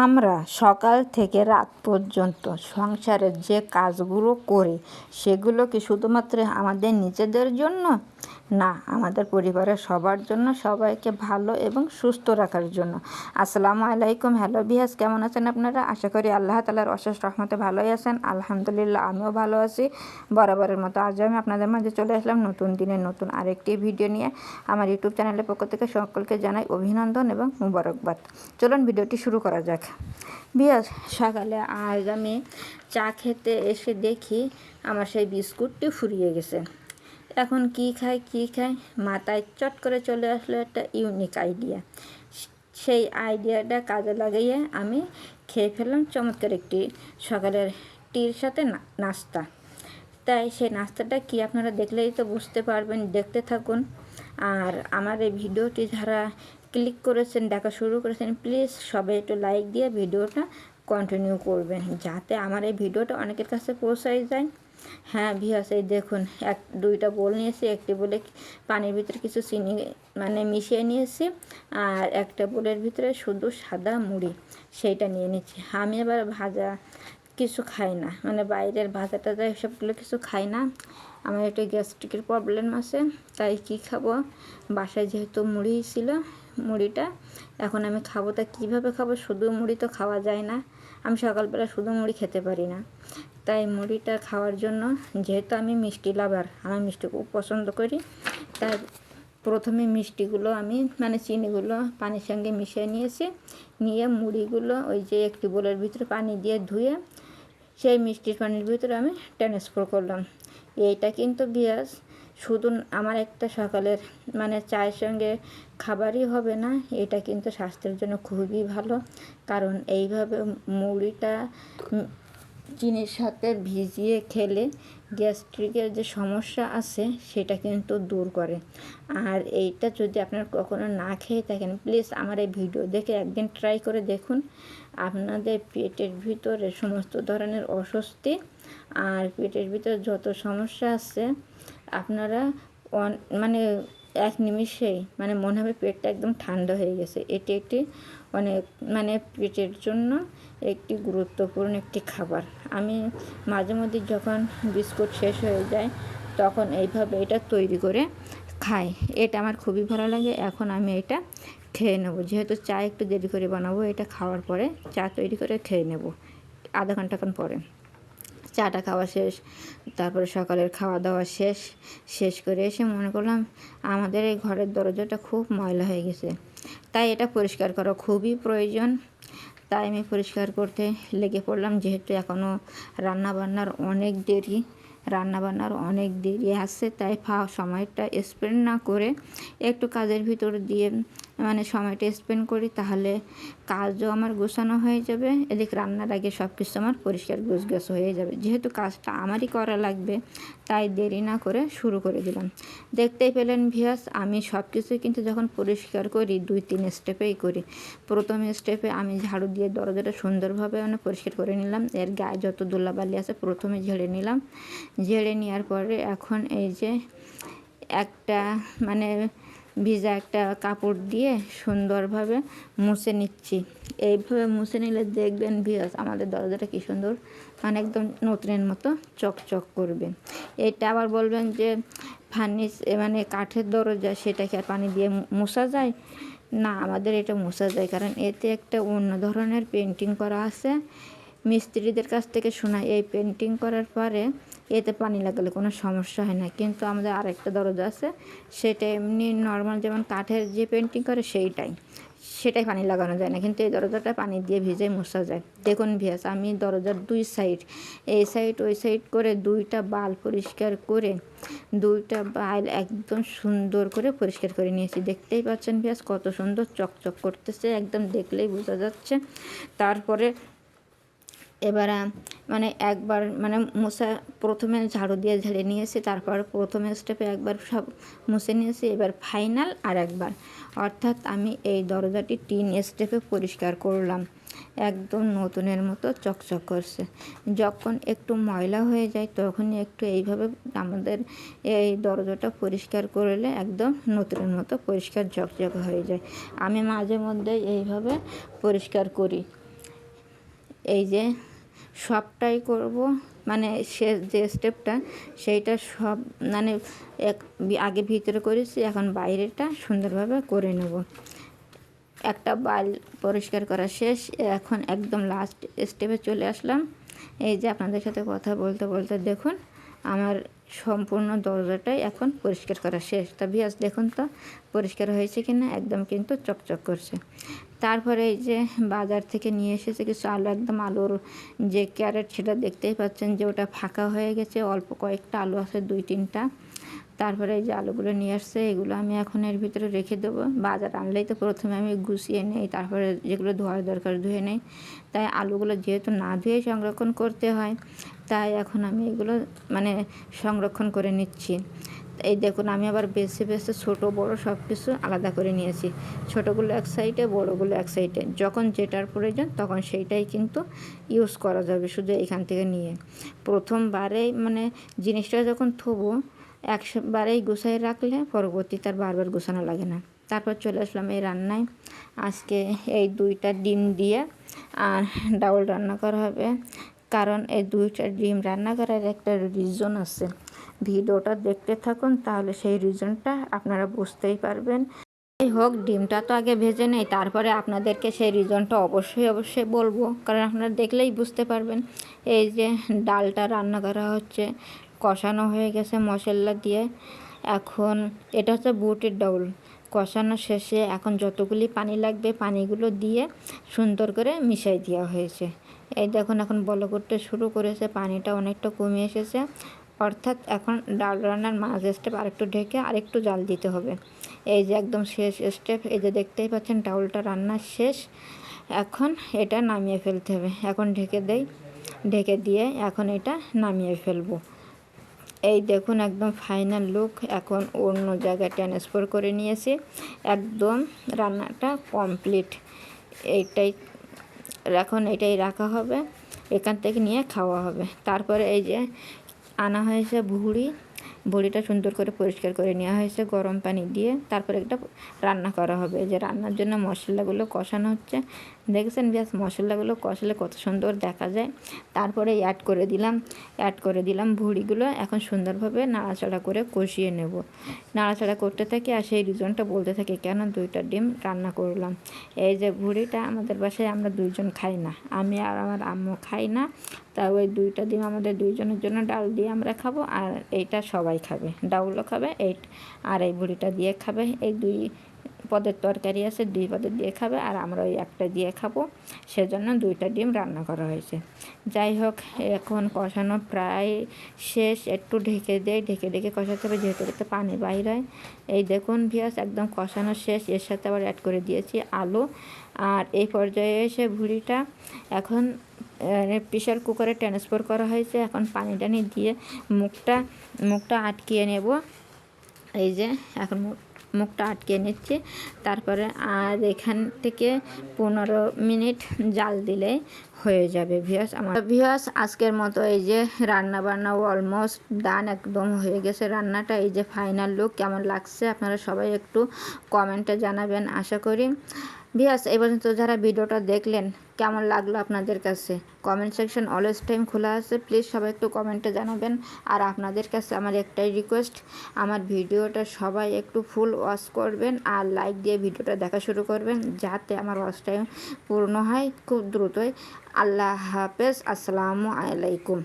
আমরা সকাল থেকে রাত পর্যন্ত সংসারের যে কাজগুলো করি, সেগুলো কি শুধুমাত্র আমাদের নিজেদের জন্য? না, আমাদের পরিবারের সবার জন্য সবাইকে ভালো এবং সুস্থ রাখার জন্য। আসসালামু আলাইকুম, হ্যালো বিহাস কেমন আছেন আপনারা? আশা করি আল্লাহ তালার অশেষ রহমতে ভালোই আছেন। আলহামদুলিল্লাহ, আমিও ভালো আছি। বরাবরের মতো আজ আমি আপনাদের মাঝে চলে আসলাম নতুন দিনের নতুন আরেকটি ভিডিও নিয়ে। আমার ইউটিউব চ্যানেলের পক্ষ থেকে সকলকে জানাই অভিনন্দন এবং মুবারকবাদ। চলুন ভিডিওটি শুরু করা যাক। বিয়াস, সকালে আজ আমি চা খেতে এসে দেখি আমার সেই বিস্কুটটি ফুরিয়ে গেছে। এখন কি খায় কি খায়? মাথায় চট করে চলে আসলো একটা ইউনিক আইডিয়া সেই আইডিয়াটা কাজে লাগিয়ে আমি খেয়ে ফেললাম চমৎকার একটি সকালের টির সাথে নাস্তা। তাই সেই নাস্তাটা কি আপনারা দেখলেই তো বুঝতে পারবেন, দেখতে থাকুন। আর আমার এই ভিডিওটি যারা ক্লিক করেছেন, দেখা শুরু করেছেন প্লিজ সবাই একটু লাইক দিয়ে ভিডিওটা কন্টিনিউ করবেন, যাতে আমার এই ভিডিওটা অনেকের কাছে পৌঁছাই যায়। হ্যাঁ ভিয়াস এই দেখুন, এক, দুইটা বোল নিয়েছি, একটি বলে পানির ভিতরে কিছু চিনি মানে মিশিয়ে নিয়েছি, আর একটা বোলের ভিতরে শুধু সাদা মুড়ি, সেইটা নিয়ে নিচ্ছি। আমি আবার ভাজা কিছু খাই না মানে বাইরের ভাজা টাজা এসবগুলো কিছু খাই না। আমার একটু গ্যাস্ট্রিকের প্রবলেম আছে, তাই কি খাব? বাসায় যেহেতু মুড়ি ছিল, মুড়িটা, এখন আমি খাব, তা কীভাবে খাব? শুধু মুড়ি তো খাওয়া যায় না। আমি সকালবেলা শুধু মুড়ি খেতে পারি না। তাই মুড়িটা খাওয়ার জন্য যেহেতু আমি মিষ্টি লাভার আমি মিষ্টি খুব পছন্দ করি, তাই প্রথমে মিষ্টিগুলো আমি মানে চিনিগুলো পানির সঙ্গে মিশিয়ে নিয়েছি, নিয়ে মুড়িগুলো ওই যে একটি বোলের ভিতরে পানি দিয়ে ধুয়ে সেই মিষ্টির পানির ভিতরে আমি ট্রান্সফার করলাম। এইটা কিন্তু বিয়াস, শুধু আমার একটা সকালের মানে চায়ের সঙ্গে খাবারই হবে না, এটা কিন্তু স্বাস্থ্যের জন্য খুবই ভালো, কারণ এইভাবে মুড়িটা চিনির সাথে ভিজিয়ে খেলে গ্যাস্ট্রিকের যে সমস্যা আছে, সেটা কিন্তু দূর করে। আর এইটা যদি আপনার কখনো না খেয়ে থাকেন, প্লিজ আমার এই ভিডিও দেখে একদিন ট্রাই করে দেখুন। আপনাদের পেটের ভিতরে সমস্ত ধরনের অস্বস্তি আর পেটের ভিতরে যত সমস্যা আছে, আপনারা মানে এক নিমিষেই মানে মনে হবে পেটটা একদম ঠান্ডা হয়ে গেছে। এটি একটি অনেক মানে পেটের জন্য একটি গুরুত্বপূর্ণ একটি খাবার। আমি মাঝে মধ্যে যখন বিস্কুট শেষ হয়ে যায়, তখন এইভাবে এটা তৈরি করে খাই। এটা আমার খুবই ভালো লাগে, এখন আমি এটা খেয়ে নেব। যেহেতু চা একটু দেরি করে বানাবো, এটা খাওয়ার পরে চা তৈরি করে খেয়ে নেব আধা ঘন্টাক্ষণ পরে। চাটা খাওয়া শেষ, তারপরে সকালের খাওয়া দাওয়া শেষ শেষ করে এসে মনে করলাম আমাদের এই ঘরের দরজাটা খুব ময়লা হয়ে গেছে। তাই এটা পরিষ্কার করা, খুবই প্রয়োজন। তাই আমি পরিষ্কার করতে লেগে পড়লাম, যেহেতু এখনও রান্নাবান্নার অনেক দেরি, রান্নাবান্নার অনেক দেরি আছে, তাই সময়টা স্পেন্ড না করে একটু কাজের ভিতর দিয়ে মানে সময়টা স্পেন্ড করি, তাহলে কাজও আমার গোছানো হয়ে যাবে, এদিকে রান্নার আগে সব কিছু আমার পরিষ্কার গুছগাছ হয়ে যাবে। যেহেতু কাজটা আমারই করা লাগবে, তাই দেরি না করে শুরু করে দিলাম। দেখতেই পেলেন ভিয়াস আমি সব কিছুই কিন্তু যখন পরিষ্কার করি, দুই, তিন স্টেপেই করি। প্রথম স্টেপে আমি ঝাড়ু দিয়ে দরজাটা সুন্দরভাবে মানে পরিষ্কার করে নিলাম। এর গায়ে যত দোলাবালি আছে, প্রথমে ঝেড়ে নিলাম। ঝেড়ে নেওয়ার পরে এখন এই যে একটা মানে ভিজা একটা কাপড় দিয়ে সুন্দরভাবে মুছে নিচ্ছি। এইভাবে মুছে নিলে দেখবেন ভিয়াস আমাদের দরজাটা কী সুন্দর? মানে একদম নতুনের মতো চকচক করবে। এটা আবার বলবেন যে ফার্নিস মানে কাঠের দরজা, সেটা কি আর পানি দিয়ে মোছা যায়? না, আমাদের এটা মোছা যায়। কারণ এতে একটা অন্য ধরনের পেন্টিং করা আছে। মিস্ত্রিদের কাছ থেকে শোনা এই পেন্টিং করার পরে এতে পানি লাগালে কোনো সমস্যা হয় না। কিন্তু আমাদের আরেকটা দরজা আছে, সেটা এমনি নর্মাল যেমন কাঠের যে পেন্টিং করে সেইটাই। সেটাই পানি লাগানো যায় না, কিন্তু এই দরজাটা পানি দিয়ে ভিজে মোছা যায়। দেখুন ভিয়াস, আমি দরজার দুই সাইড এই সাইড ওই সাইড করে দুইটা বাল পরিষ্কার করে দুইটা বাল একদম সুন্দর করে পরিষ্কার করে নিয়েছি। দেখতেই পাচ্ছেন ভিয়াস, কত সুন্দর চকচক করতেছে, একদম দেখলেই বোঝা যাচ্ছে। তারপরে এবার মানে একবার মানে মুছা প্রথমে ঝাড়ু দিয়ে ঝেড়ে নিয়েছি, তারপর প্রথমে স্টেপে একবার সব মুছে নিয়েছি, এবার ফাইনাল আর একবার। অর্থাৎ আমি এই দরজাটি তিন স্টেপে পরিষ্কার করলাম। একদম নতুনের মতো চকচক করছে। যখন একটু ময়লা হয়ে যায়, তখনই একটু এইভাবে আমাদের এই দরজাটা পরিষ্কার করলে একদম নতুনের মতো পরিষ্কার চকচক হয়ে যায়। আমি মাঝে মধ্যে এইভাবে পরিষ্কার করি। এই যে সবটাই করব। মানে শেষ যে স্টেপটা সেইটা সব মানে এক, আগে ভিতরে করেছি, এখন বাইরেটা সুন্দরভাবে করে নেব। একটা বাল পরিষ্কার করা শেষ, এখন একদম লাস্ট স্টেপে চলে আসলাম। এই যে আপনাদের সাথে কথা বলতে বলতে দেখুন, আমার সম্পূর্ণ দরজাটাই এখন পরিষ্কার করা শেষ। তা বিয়াস দেখুন তো, পরিষ্কার হয়েছে কি না একদম কিন্তু চকচক করছে। তারপরে এই যে বাজার থেকে নিয়ে এসেছে কিছু আলু, একদম আলুর যে ক্যারেট, সেটা দেখতেই পাচ্ছেন যে ওটা ফাঁকা হয়ে গেছে। অল্প কয়েকটা আলু আছে, দুই, তিনটা। তারপরে এই যে আলুগুলো নিয়ে আসছে, এগুলো আমি এখন এর ভিতরে রেখে দেবো। বাজার আনলেই তো প্রথমে আমি গুছিয়ে নেই, তারপরে যেগুলো ধোয়ার দরকার ধুয়ে নেই। তাই আলুগুলো যেহেতু না ধুয়ে সংরক্ষণ করতে হয় তাই এখন আমি এগুলো মানে সংরক্ষণ করে নিচ্ছি। এই দেখুন, আমি আবার বেছে বেছে ছোটো, বড় সব কিছু আলাদা করে নিয়েছি। ছোটোগুলো এক সাইডে, বড়োগুলো এক সাইডে। যখন যেটার প্রয়োজন তখন সেইটাই কিন্তু ইউজ করা যাবে শুধু এখান থেকে নিয়ে। প্রথমবারেই মানে জিনিসটা যখন থবো, একবারেই গুছাই রাখলে পরবর্তীতে আর বারবার গুছানো লাগে না। তারপর চলে আসলাম এই রান্নায়। আজকে এই দুইটা ডিম দিয়ে আর ডাউল রান্না করা হবে। কারণ এই দুইটা ডিম রান্না করার একটা রিজন আছে। ভিডিওটা দেখতে থাকুন, তাহলে সেই রিজনটা আপনারা বুঝতেই পারবেন। এই হোক, ডিমটা তো আগে ভেজে নেই, তারপরে আপনাদেরকে সেই রিজনটা অবশ্যই অবশ্যই বলব। কারণ আপনারা দেখলেই বুঝতে পারবেন, এই যে ডালটা রান্না করা হচ্ছে, কষানো হয়ে গেছে মশলা দিয়ে। এখন এটা হচ্ছে বুটের ডাউল। কষানো শেষে এখন যতগুলি পানি লাগবে, পানিগুলো দিয়ে সুন্দর করে মিশাই দেওয়া হয়েছে। এই দেখুন, এখন বল করতে শুরু করেছে, পানিটা অনেকটা কমে এসেছে। অর্থাৎ এখন ডাল রান্নার মাঝ স্টেপ আরেকটু ঢেকে আরেকটু জাল দিতে হবে। এই যে একদম শেষ স্টেপ এই যে দেখতেই পাচ্ছেন ডাউলটা রান্না শেষ। এখন এটা নামিয়ে ফেলতে হবে। এখন ঢেকে দেই, ঢেকে দিয়ে এখন এটা নামিয়ে ফেলব। এই দেখুন, একদম ফাইনাল লুক এখন অন্য জায়গায় ট্রান্সফার করে নিয়েছি। একদম রান্নাটা কমপ্লিট এইটাই এখন এটাই রাখা হবে। এখান থেকে নিয়ে খাওয়া হবে। তারপরে এই যে আনা হয়েছে ভুড়ি। বড়িটা সুন্দর করে পরিষ্কার করে নেওয়া হয়েছে, গরম পানি দিয়ে। তারপরে একটা রান্না করা হবে। যে রান্নার জন্য মশলাগুলো কষানো হচ্ছে। দেখেছেন ব্যাস, মশলাগুলো কষালে কত সুন্দর দেখা যায়। তারপরে অ্যাড করে দিলাম অ্যাড করে দিলাম ভুড়িগুলো এখন সুন্দরভাবে নাড়াচাড়া করে কষিয়ে নেব। নাড়াচাড়া করতে থাকি আর সেই রিজনটা বলতে থাকি, কেন দুইটা ডিম রান্না করলাম। এই যে ভুড়িটা আমাদের বাসায় আমরা দুইজন খাই না। আমি আর আমার আম্মু খাই না। তা ওই দুইটা ডিম আমাদের দুইজনের জন্য ডাল দিয়ে আমরা খাব, আর এইটা সবাই খাবে। ডাউলও খাবে, এই আর এই ভুড়িটা দিয়ে খাবে। এই দুই পদের তরকারি আছে, দুই পদের দিয়ে খাবে, আর আমরা ওই একটা দিয়ে খাব। সেজন্য দুইটা ডিম রান্না করা হয়েছে। যাই হোক, এখন কষানো প্রায় শেষ। একটু ঢেকে দেয় ঢেকে ঢেকে কষাতে হবে, যেহেতু এতে পানি বাইর হয়। এই দেখুন ভিয়াস একদম কষানো শেষ। এর সাথে আবার অ্যাড করে দিয়েছি আলু। আর এই পর্যায়ে এসে ভুড়িটা এখন প্রেশার কুকারে ট্রান্সফার করা হয়েছে। এখন পানি টানি দিয়ে মুখটা মুখটা আটকিয়ে নেব। এই যে, এখন মুখটা আটকে নিচ্ছি। তারপরে আর এখান থেকে পনেরো মিনিট জাল দিলে হয়ে যাবে ভিয়াস আমার ভিয়াস আজকের মতো এই যে রান্না বান্না অলমোস্ট ডান একদম হয়ে গেছে রান্নাটা। এই যে ফাইনাল লুক কেমন লাগছে? আপনারা সবাই একটু কমেন্টে জানাবেন, আশা করি। ভিয়াস এই পর্যন্ত যারা ভিডিওটা দেখলেন, কেমন লাগল আপনাদের কাছে? কমেন্ট সেকশন অলওয়েজ টাইম খোলা আছে, প্লিজ সবাই একটু কমেন্টে জানাবেন। আর আপনাদের কাছে আমার একটাই রিকোয়েস্ট, আমার ভিডিওটা সবাই একটু ফুল ওয়াচ করবেন আর লাইক দিয়ে ভিডিওটা দেখা শুরু করবেন, যাতে আমার ওয়াচ টাইম পূর্ণ হয় খুব দ্রুতই। আল্লাহ হাফেজ, আসসালামু আলাইকুম।